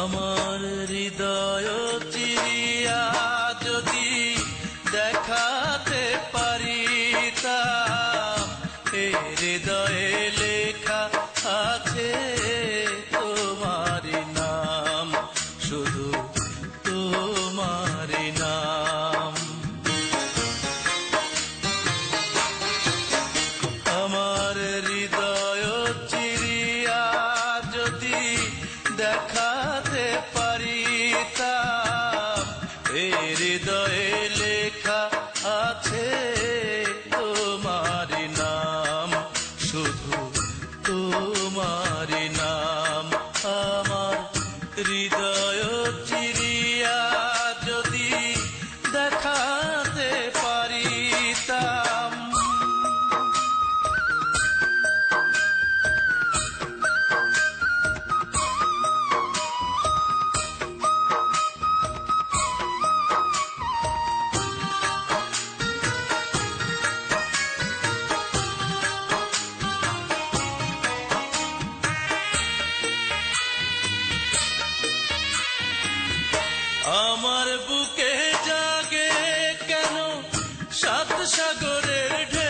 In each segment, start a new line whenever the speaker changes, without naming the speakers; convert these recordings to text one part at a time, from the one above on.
আমার হৃদয় দেখাতে পারিতাম এ হৃদয়ে আমার বুকে জাগে কেন সাত সাগরের ঢেউ?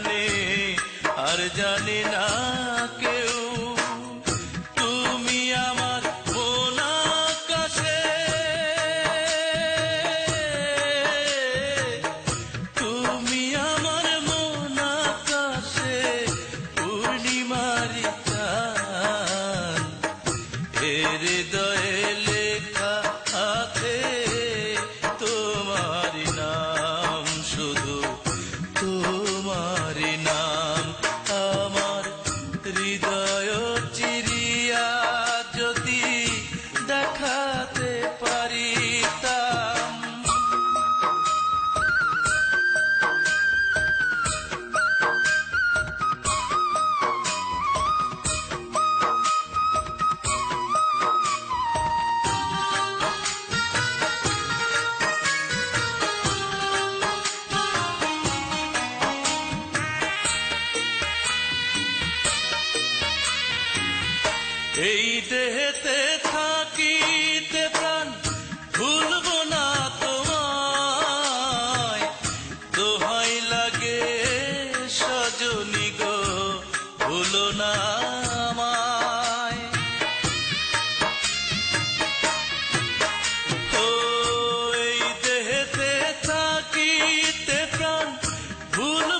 জানে আর জানে না কেউ এই দেহেতে থাকিতে প্রাণ ভুলব না তোমায়। লাগে সজনী গো, ভুলো না আমায়। এই দেহেতে থাকিতে প্রাণ ভুলব